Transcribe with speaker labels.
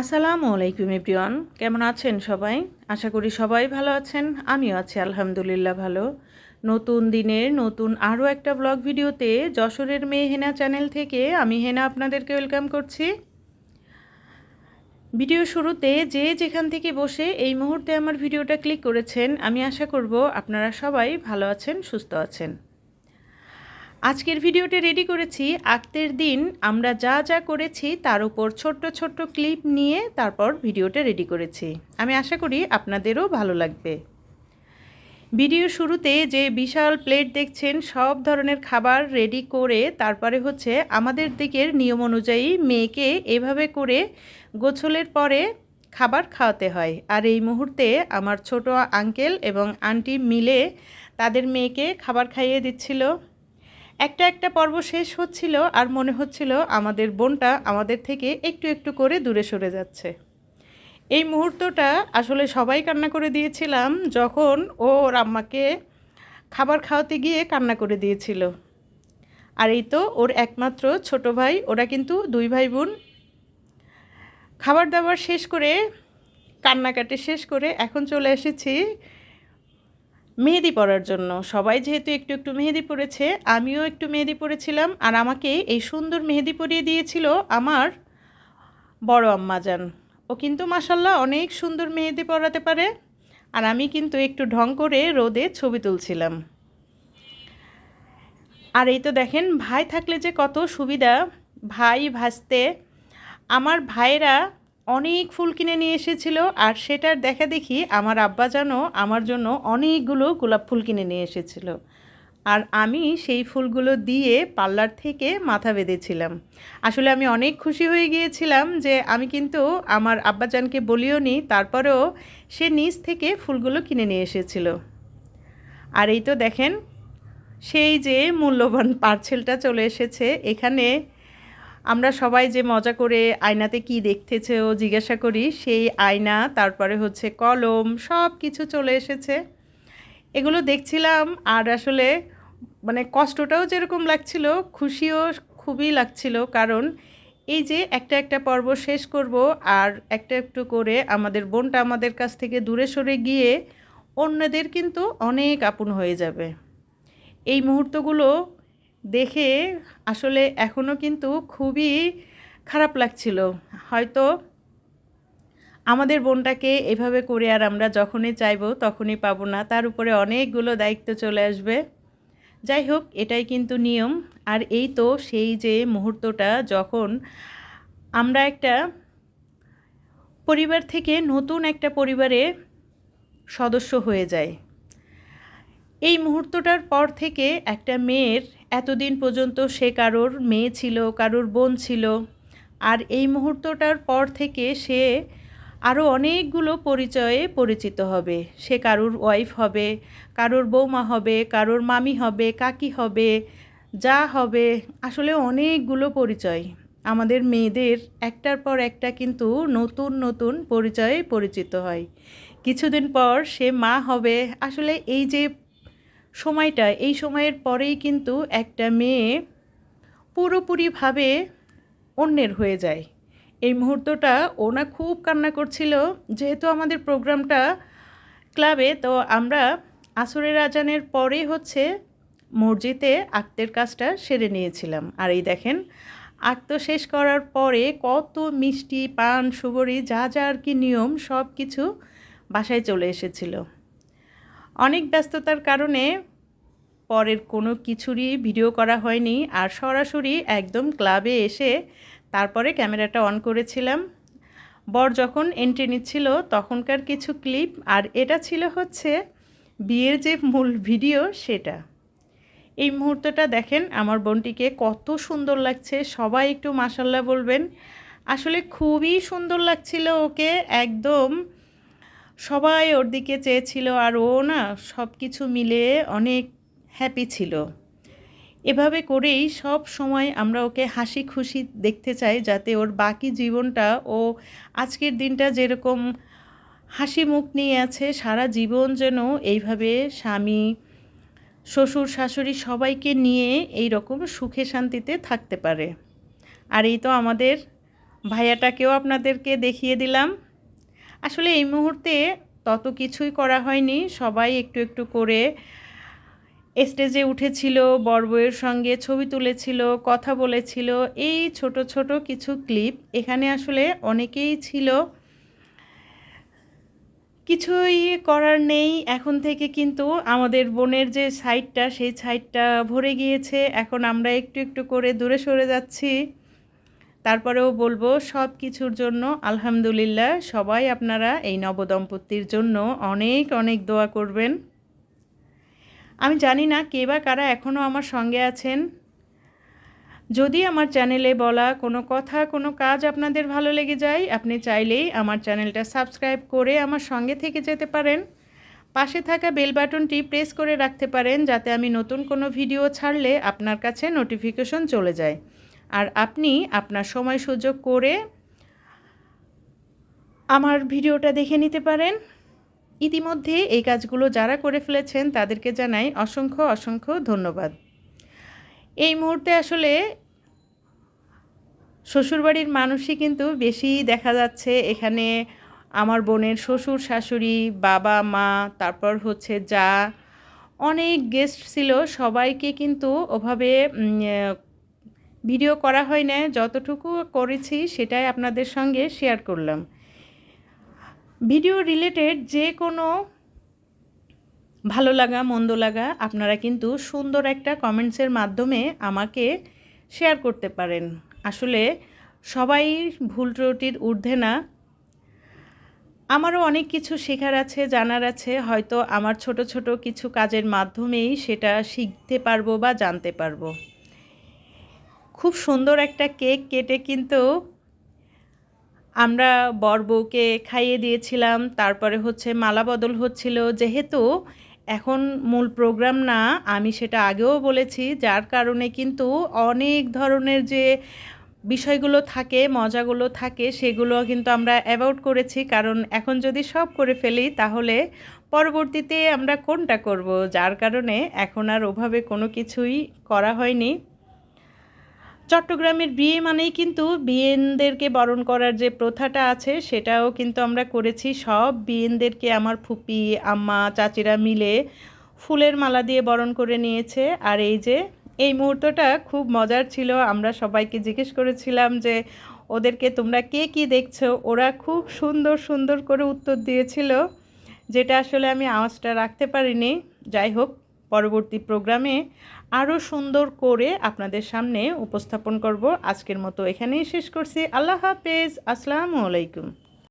Speaker 1: আসসালামু আলাইকুম এভরিওয়ান, কেমন আছেন সবাই? আশা করি সবাই ভালো আছেন, আমিও আছি আলহামদুলিল্লাহ ভালো। নতুন দিনের নতুন আরও একটা ব্লগ ভিডিওতে যশোরের মেয়ে হেনা চ্যানেল থেকে আমি হেনা আপনাদেরকে ওয়েলকাম করছি। ভিডিও শুরুতে যে যেখান থেকে বসে এই মুহূর্তে আমার ভিডিওটা ক্লিক করেছেন, আমি আশা করব আপনারা সবাই ভালো আছেন, সুস্থ আছেন। আজকের ভিডিওটি রেডি করেছি। আক্তের দিন আমরা যা যা করেছি তার উপর ছোট্ট ছোট্ট ক্লিপ নিয়ে তারপর ভিডিওটা রেডি করেছি। আমি আশা করি আপনাদেরও ভালো লাগবে। ভিডিও শুরুতে যে বিশাল প্লেট দেখছেন, সব ধরনের খাবার রেডি করে তারপরে হচ্ছে আমাদের দিকের নিয়ম অনুযায়ী মেয়েকে এভাবে করে গোছলের পরে খাবার খাওয়াতে হয়। আর এই মুহূর্তে আমার ছোট আঙ্কেল এবং আন্টি মিলে তাদের মেয়েকে খাবার খাইয়ে দিচ্ছিল। একটা একটা পর্ব শেষ হচ্ছিল আর মনে হচ্ছিল আমাদের বোনটা আমাদের থেকে একটু একটু করে দূরে সরে যাচ্ছে। এই মুহূর্তটা আসলে সবাই কান্না করে দিয়েছিলাম যখন ও ওর আম্মাকে খাবার খাওয়াতে গিয়ে কান্না করে দিয়েছিল। আর এই তো ওর একমাত্র ছোট ভাই, ওরা কিন্তু দুই ভাই বোন। খাবার দাবার শেষ করে, কান্নাকাটি শেষ করে এখন চলে এসেছি মেহেদি পরার জন্য। সবাই যেহেতু একটু একটু মেহেদি পরেছে, আমিও একটু মেহেদি পরেছিলাম। আর আমাকে এই সুন্দর মেহেদি পরিয়ে দিয়েছিল আমার বড় আম্মাজান ও কিন্তু মাসাল্লাহ অনেক সুন্দর মেহেদি পরাতে পারে। আর আমি কিন্তু একটু ঢং করে রোদে ছবি তুলছিলাম। আর এই তো দেখেন, ভাই থাকলে যে কত সুবিধা। ভাই ভাসতে, আমার ভাইরা অনেক ফুল কিনে নিয়ে এসেছিল আর সেটার দেখা দেখি আমার আব্বা যেন আমার জন্য অনেকগুলো গোলাপ ফুল কিনে নিয়ে এসেছিল। আর আমি সেই ফুলগুলো দিয়ে পার্লার থেকে মাথা বেঁধেছিলাম। আসলে আমি অনেক খুশি হয়ে গিয়েছিলাম যে আমি কিন্তু আমার আব্বাজানকে বলিও নি, তারপরেও সে নিজ থেকে ফুলগুলো কিনে নিয়ে এসেছিল। আর এই তো দেখেন, সেই যে মূল্যবান পার্সেলটা চলে এসেছে, এখানে আমরা সবাই যে মজা করে আয়নাতে কি দেখতেছে ও জিজ্ঞাসা করি, সেই আয়না, তারপরে হচ্ছে কলম সব কিছু চলে এসেছে। এগুলো দেখছিলাম আর আসলে মানে কষ্টটাও যেরকম লাগছিল, খুশিও খুবই লাগছিল। কারণ এই যে একটা একটা পর্ব শেষ করব আর একটা একটু করে আমাদের বোনটা আমাদের কাছ থেকে দূরে সরে গিয়ে অন্যদের কিন্তু অনেক আপন হয়ে যাবে। এই মুহূর্তগুলো দেখে আসলে এখনও কিন্তু খুবই খারাপ লাগছিল। হয়তো আমাদের বোনটাকে এভাবে করে আর আমরা যখনই চাইব তখনই পাবো না। তার উপরে অনেকগুলো দায়িত্ব চলে আসবে। যাই হোক, এটাই কিন্তু নিয়ম। আর এই তো সেই যে মুহূর্তটা যখন আমরা একটা পরিবার থেকে নতুন একটা পরিবারে সদস্য হয়ে যায় এই মুহূর্তটার পর থেকে একটা মেয়ের এতদিন পর্যন্ত সে কারোর মেয়ে ছিল, কারোর বোন ছিল। আর এই মুহূর্তটার পর থেকে সে আরও অনেকগুলো পরিচয়ে পরিচিত হবে। সে কারোর ওয়াইফ হবে, কারোর বৌমা হবে, কারোর মামি হবে, কাকি হবে, যা হবে, আসলে অনেকগুলো পরিচয়। আমাদের মেয়েদের একটার পর একটা কিন্তু নতুন নতুন পরিচয়ে পরিচিত হয়। কিছুদিন পর সে মা হবে। আসলে এই যে সময়টা, এই সময়ের পরেই কিন্তু একটা মেয়ে পুরোপুরিভাবে অন্যের হয়ে যায়। এই মুহূর্তটা ওনা খুব কান্না করছিল। যেহেতু আমাদের প্রোগ্রামটা ক্লাবে, তো আমরা আসরের আজানের পরে হচ্ছে মসজিদে আক্তের কাজটা সেরে নিয়েছিলাম। আর এই দেখেন, আক্ত শেষ করার পরে কত মিষ্টি, পান সুবরি যা যা আর কি নিয়ম সব কিছু বাসায় চলে এসেছিল। অনেক ব্যস্ততার কারণে পরের কোনো কিছুরই ভিডিও করা হয়নি। আর সরাসরি একদম ক্লাবে এসে তারপরে ক্যামেরাটা অন করেছিলাম। বর যখন এন্ট্রি নিচ্ছিল, তখনকার কিছু ক্লিপ আর এটা ছিল হচ্ছে বিয়ের যে মূল ভিডিও সেটা। এই মুহূর্তটা দেখেন, আমার বোনটিকে কত সুন্দর লাগছে, সবাই একটু মাসাল্লাহ বলবেন। আসলে খুবই সুন্দর লাগছিল ওকে, একদম সবাই ওর দিকে চেয়েছিল আর ও না সব কিছু মিলে অনেক হ্যাপি ছিল। এভাবে করেই সব সময় আমরা ওকে হাসি খুশি দেখতে চাই যাতে ওর বাকি জীবনটা ও আজকের দিনটা যেরকম হাসি মুখ নিয়ে আছে, সারা জীবন যেন এইভাবে স্বামী, শ্বশুর, শাশুড়ি সবাইকে নিয়ে এই রকম সুখে শান্তিতে থাকতে পারে। আর এই তো আমাদের ভাইয়াটাকেও আপনাদেরকে দেখিয়ে দিলাম। আসলে এই মুহূর্তে তত কিছুই করা হয়নি। সবাই একটু একটু করে স্টেজে উঠেছিল বড়বইয়ের সঙ্গে ছবি তুলেছিল, কথা বলেছিল। এই ছোট ছোট কিছু ক্লিপ এখানে আসলে অনেকেই ছিল। কিছুই করার নেই। এখন থেকে কিন্তু আমাদের বোনের যে সাইডটা সেই সাইডটা ভরে গিয়েছে। এখন আমরা একটু একটু করে দূরে সরে যাচ্ছি। তারপরেও বলব সব কিছুর জন্য আলহামদুলিল্লাহ সবাই আপনারা এই নবদম্পতির জন্য অনেক অনেক দোয়া করবেন। আমি জানি না কে বা কারা এখনও আমার সঙ্গে আছেন। যদি আমার চ্যানেলে বলা কোনো কথা, কোনো কাজ আপনাদের ভালো লেগে যায়, আপনি চাইলেই আমার চ্যানেলটা সাবস্ক্রাইব করে আমার সঙ্গে থেকে যেতে পারেন। পাশে থাকা বেল বাটনটি প্রেস করে রাখতে পারেন, যাতে আমি নতুন কোনো ভিডিও ছাড়লে আপনার কাছে নোটিফিকেশন চলে যায়। আর আপনি আপনার সময় সুযোগ করে আমার ভিডিওটা দেখে নিতে পারেন। ইতিমধ্যে এই কাজগুলো যারা করে ফেলেছেন, তাদেরকে জানাই অসংখ্য অসংখ্য ধন্যবাদ। এই মুহূর্তে আসলে শ্বশুরবাড়ির মানুষই কিন্তু বেশি দেখা যাচ্ছে। এখানে আমার বোনের শ্বশুর, শাশুড়ি, বাবা, মা, তারপর হচ্ছে যা, অনেক গেস্ট ছিল। সবাইকে কিন্তু ওভাবে ভিডিও করা হয় না, যতটুকু করেছি সেটাই আপনাদের সঙ্গে শেয়ার করলাম। ভিডিও রিলেটেড যে কোনো ভালো লাগা, মন্দ লাগা, আপনারা কিন্তু সুন্দর একটা কমেন্টসের মাধ্যমে আমাকে শেয়ার করতে পারেন। আসলে সবাই ভুল ত্রুটির ঊর্ধ্বে না। আমারও অনেক কিছু শেখার আছে, জানার আছে, হয়তো আমার ছোট ছোট কিছু কাজের মাধ্যমেই সেটা শিখতে পারব বা জানতে পারব। খুব সুন্দর একটা কেক কেটে কিন্তু আমরা বর বউকে খাইয়ে দিয়েছিলাম। তারপরে হচ্ছে মালা বদল হচ্ছিল। যেহেতু এখন মূল প্রোগ্রাম না, আমি সেটা আগেও বলেছি, যার কারণে কিন্তু অনেক ধরনের যে বিষয়গুলো থাকে, মজাগুলো থাকে, সেগুলো কিন্তু আমরা অ্যাভয়েড করেছি। কারণ এখন যদি সব করে ফেলি, তাহলে পরবর্তীতে আমরা কোনটা করব? যার কারণে এখন আর ওভাবে কোনো কিছুই করা হয়নি। চট্টগ্রামের বিয়ে মানেই কিন্তু বিয়েনদেরকে বরণ করার যে প্রথাটা আছে, সেটাও কিন্তু আমরা করেছি। সব বিয়েনদেরকে আমার ফুপি, আম্মা, চাচিরা মিলে ফুলের মালা দিয়ে বরণ করে নিয়েছে। আর এই যে, এই মুহূর্তটা খুব মজার ছিল। আমরা সবাইকে জিজ্ঞেস করেছিলাম যে, ওদেরকে তোমরা কে কি দেখছ? ওরা খুব সুন্দর সুন্দর করে উত্তর দিয়েছিল, যেটা আসলে আমি আওয়াজটা রাখতে পারিনি। যাই হোক পরবর্তী প্রোগ্রামে আরও সুন্দর করে আপনাদের সামনে উপস্থাপন করব। আজকের মতো এখানেই শেষ করছি। আল্লাহ হাফেজ। আসসালামু আলাইকুম।